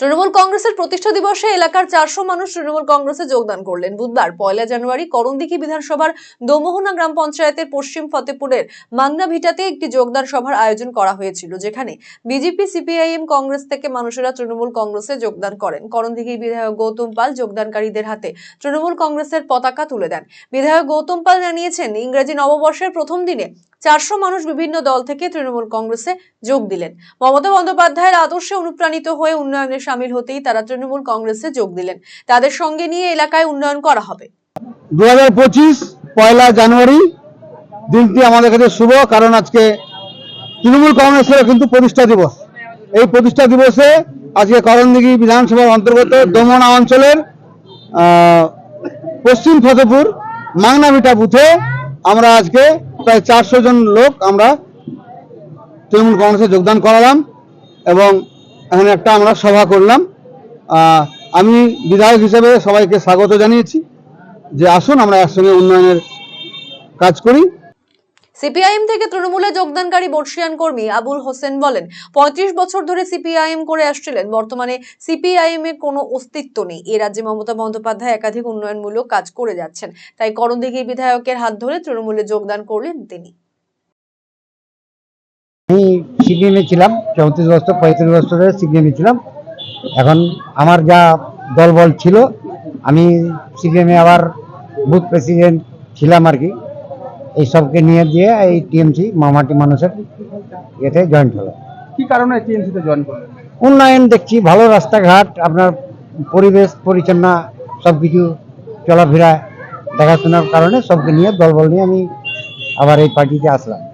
তৃণমূল কংগ্রেসের প্রতিষ্ঠা দিবসে এলাকার চারশো মানুষ তৃণমূল কংগ্রেসে যোগদান করলেন। বুধবার পয়লা জানুয়ারি করণদিঘি বিধানসভার দোমোহনা গ্রাম পঞ্চায়েতের পশ্চিম ফতেপুরের মাংনা ভিটাতে একটি যোগদান সভার আয়োজন করা হয়েছিল, যেখানে বিজেপি, সিপিআইএম কংগ্রেস থেকে মানুষেরা তৃণমূল কংগ্রেসে যোগদান করেন। করণদিঘির বিধায়ক গৌতম পাল যোগদানকারীদের হাতে তৃণমূল কংগ্রেসের পতাকা তুলে দেন। বিধায়ক গৌতম পাল জানিয়েছেন, ইংরেজি নববর্ষের প্রথম দিনে চারশো মানুষ বিভিন্ন দল থেকে তৃণমূল কংগ্রেসে যোগ দিলেন। মমতা বন্দ্যোপাধ্যায়ের আদর্শে অনুপ্রাণিত হয়ে উন্নয়নে সামিল হতেই তারা তৃণমূল কংগ্রেসে যোগ দিলেন। তাদের সঙ্গে নিয়ে এলাকায় উন্নয়ন করা হবে। দু হাজার পঁচিশ পয়লা জানুয়ারি দিনটি আমাদের কাছে শুভ, কারণ আজকে তৃণমূল কংগ্রেসের কিন্তু প্রতিষ্ঠা দিবস। এই প্রতিষ্ঠা দিবসে আজকে করণদিঘি বিধানসভার অন্তর্গত দমনা অঞ্চলের পশ্চিম ফতেপুর, মাংনাভিটা বুথে আমরা আজকে প্রায় চারশো জন লোক আমরা তৃণমূল কংগ্রেসে যোগদান করালাম এবং এখানে একটা আমরা সভা করলাম। আমি বিধায়ক হিসেবে সবাইকে স্বাগত জানিয়েছি যে আসুন আমরা একসঙ্গে উন্নয়নের কাজ করি। সিপিআইএম থেকে তৃণমূলে যোগদানকারী বর্ষিয়ান কর্মী আবুল হোসেন বলেন, পঁয়ত্রিশ বছর ধরে সিপিআইএম করে আসছিলেন, বর্তমানে সিপিআইএম এর কোনো অস্তিত্ব নেই। এ রাজ্যে মমতা বন্দ্যোপাধ্যায় একাধিক উন্নয়নমূলক কাজ করে যাচ্ছেন। তাই করণদিঘির বিধায়কের হাত ধরে তৃণমূলে যোগদান করলেন তিনি। আমি সিপিএমে ছিলাম চৌত্রিশ বছর, পঁয়ত্রিশ বছর ধরে সিপিএমে ছিলাম এখন আমার যা দলবল ছিল, আমি সিপিএমে আবার বুথ প্রেসিডেন্ট ছিলাম আর কি। এই সবকে নিয়ে দিয়ে এই টিএমসি মামাটি মানুষের এতে জয়েন্ট হলো। কি কারণে টিএমসিতে জয়েন করলেন উন্নয়ন দেখছি ভালো রাস্তাঘাট আপনার পরিবেশ পরিচ্ছন্ন সব কিছু চলাফেরা দেখাশোনার কারণে সবকে নিয়ে দলবল নিয়ে আমি আবার এই পার্টিতে আসলাম।